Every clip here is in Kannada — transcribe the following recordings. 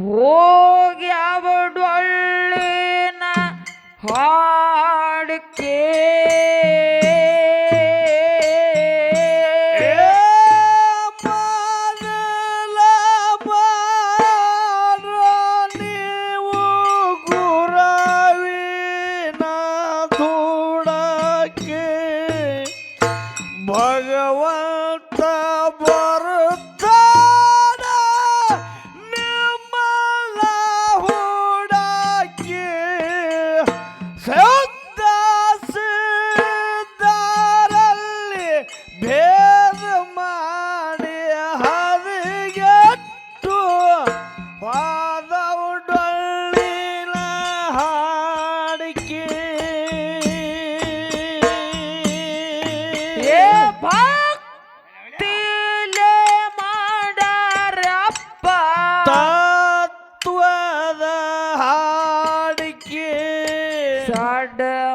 ಹೋಗಿ ಅವಡೊಳ್ಳಿನ ಹಾಡಿಕೆ ಹಾಡಕ್ಕೆ. ಭಗವಂತ ಬರುತ್ತಾನ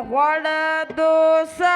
غوړ دوسه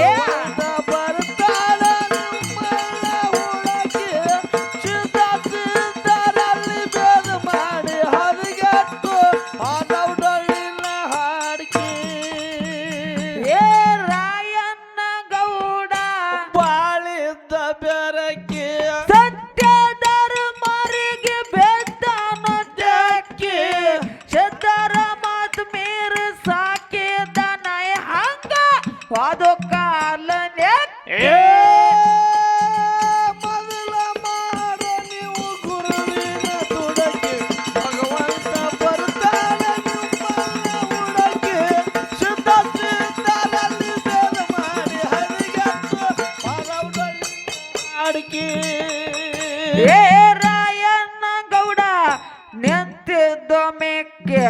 ಏ! ಮೊದಲ ಮಾಡ ನೀವು ಗುರುವಿನ ತುಡಕೆ. ಭಗವಂತ ಬರ್ತಾನೆ ಹುಡಕೆ. ಸಿದ್ಧರಲ್ಲಿ ಬೇದ ಮಾಡಿ ಹರಿಗತ್ತು ಪರವದಲ್ಲಿ ಏ! ರಾಯಣ್ಣ ಗೌಡ ನಿಂತಿದ್ದ ಮೇಕ್ಕೆ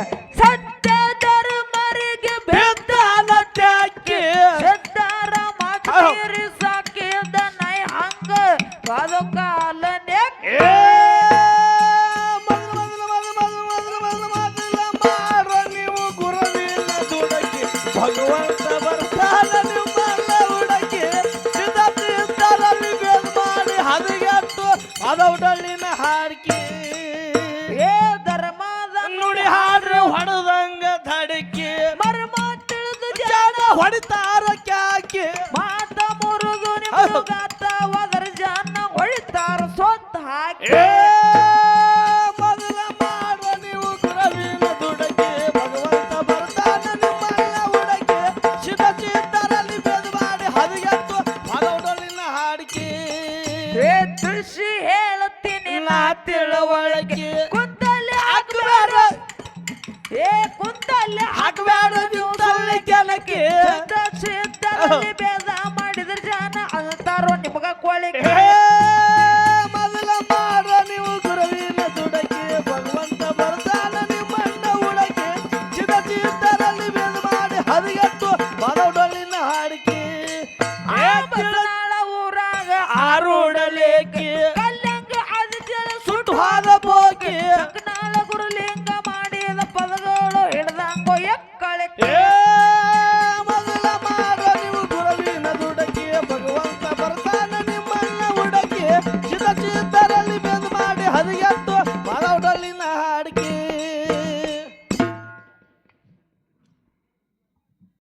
ಹಾಡಿಕೆ ಏ ಧರ್ಮದ ನುಡಿ ಹಾಡ್ರೆ ಹೊಡೆದಂಗ ಧಡಕೆ. ಮರ್ಮ ತಿಳಿದು ಜನ ಹೊಡಿತಾರ ಕ್ಯಾಕೆ. ಮಾತ ಮುರುದು ನಿಮ್ದು ಗಾತ ಒದರ ಜನ ಹೊಳಿತಾರ ಸೊತ್ತ ಹಾಕಿ. ಏ ಮೊದಲ ಮಾಡುವ ನೀವು ಗುರುವಿನ ದುಡಕೆ. ಭಗವಂತ ಬರ್ತಾನ ನಿಮ್ಮನ್ನ ಹುಡಕೆ. ಶಿದ ಚಿತ್ತರಲ್ಲಿ ಬೆದು ಮಾಡಿ ಹದಗೆಟ್ಟು ಹಲವುಡಲಿನ ಹಾಡಿಕೆ. ಏ ತುಳಸಿ ಹೇಳುತ್ತೀನಿ ಇಲ್ಲ ತಿಳುವಳಿಕೆ. ಕುಂತಲ್ಲಿ ಹಾಕಬೇಡ ಏ ಕುಂತಲ್ಲಿ ಹಾಕಬೇಡ ನೀವು ಕೆಲಕ್ಕೆ ಸಿದ್ಧ ಬೇಜಾ ಮಾಡಿದ್ರ ಜನ ಅಂತಾರೋ ನಿಮಗ ಕೋಳಿಕೆ